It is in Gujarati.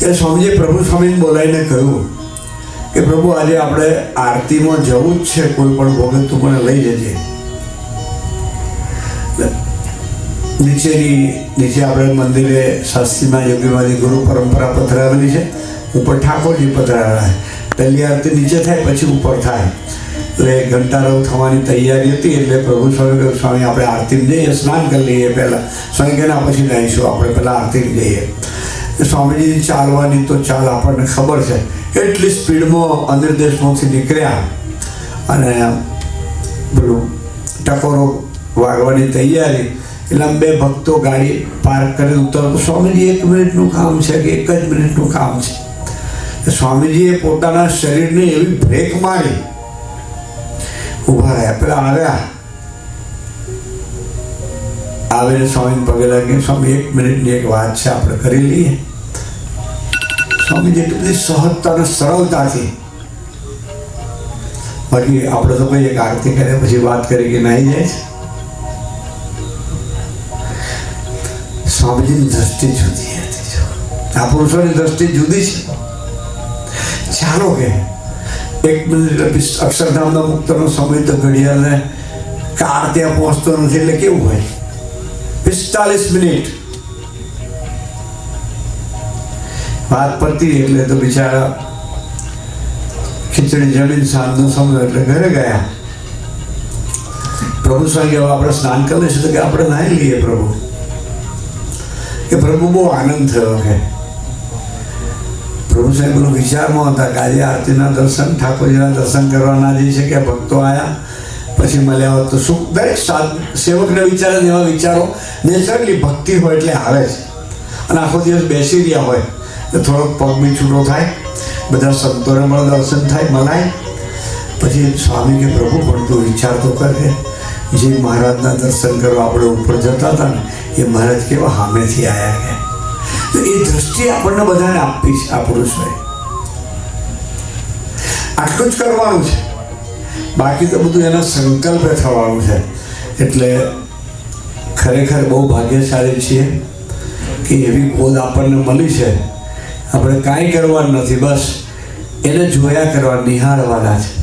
કે સ્વામીજી, પ્રભુ સ્વામીને બોલાવીને કહ્યું કે પ્રભુ, આજે આપણે આરતીમાં જવું જ છે, કોઈ પણ ભોગે તું મને લઈ જજે. નીચેની, નીચે આપણે મંદિરે શાસ્ત્રીમાં યોગીમાંથી ગુરુ પરંપરા પથરાવેલી છે. ઉપર ઠાકોરજી પથરાવેલા પહેલી આરતી નીચે થાય, પછી ઉપર થાય. એટલે ઘંટારવ થવાની તૈયારી હતી, એટલે પ્રભુ સ્વામી સ્વામી, આપણે આરતી જઈએ, સ્નાન કરી લઈએ પહેલાં. સ્વામી કે પછી જઈશું આપણે પહેલાં આરતી જઈએ. સ્વામીજીની ચાલવાની તો ચાલ આપણને ખબર છે. એટલી સ્પીડમાં અનિર્દેશમાંથી નીકળ્યા અને પેલું ટકોરો વાગવાની તૈયારી, એટલે બે ભક્તો ગાડી પાર્ક કરી ઉતર સ્વામીજી એક મિનિટનું કામ છે કે એક જ મિનિટનું કામ છે. સ્વામીજીએ પોતાના શરીરને એવી બ્રેક મારી. ઊભા રહ્યા. પેલા આવ્યા. આવીને સ્વામીને પગે લાગી. સ્વામી, એક મિનિટની એક વાત છે, આપણે કરી લઈએ. સ્વામી એટલી બધી સહજતા અને સરળતાથી. બાકી આપણે તો કહીએ એક આરતી કરે પછી વાત કરી કે નહીં જાય છે. સ્વામીજીની દ્રષ્ટિ જુદી હતી આ પુરુષોની દ્રષ્ટિ જુદી છે. ચાલો કે એક મિનિટ અક્ષરધામના મુક્તનો સમય તો ઘડિયાળને કાર ત્યાં પહોંચતો નથી, એટલે કેવું હોય? પિસ્તાલીસ મિનિટ. વાત પડતી એટલે તો બિચારા ખીચડી જમીન સાંજનો સમય એટલે ઘરે ગયા. પ્રભુ સંગે આપણે સ્નાન કરી લઈશું તો કે આપણે નાહી લઈએ પ્રભુ. કે પ્રભુ બહુ આનંદ થયો કે. પ્રભુ સાહેબનો વિચારમાં હતા આજે આરતીના દર્શન, ઠાકોરજીના દર્શન કરવાના જે છે કે ભક્તો આવ્યા પછી મળ્યા હોત તો શું? દરેક સેવકને વિચારે એવા વિચારો. નેચરલી ભક્તિ હોય એટલે આવે છે. અને આખો દિવસ બેસી રહ્યા હોય તો થોડોક પગ બી છૂટો થાય. બધા સંતોને પણ દર્શન થાય, મનાય. પછી સ્વામી કે પ્રભુ, પણ તું વિચાર તો કરે જે મહારાજના દર્શન કરવા આપણે ઉપર જતા હતા ને, એ મહારાજ કેવા સામેથી આવ્યા કે. તો એ દ્રષ્ટિ આપણને બધાને આપવી છે, આપણું છે. આટલું જ કરવાનું છે. બાકી તો બધું એના સંકલ્પે થવાનું છે. એટલે ખરેખર બહુ ભાગ્યશાળી છીએ કે એવી બોધ આપણને મળી છે. આપણે કાંઈ કરવાનું નથી, બસ એને જોયા કરવા, નિહાળવાના છે.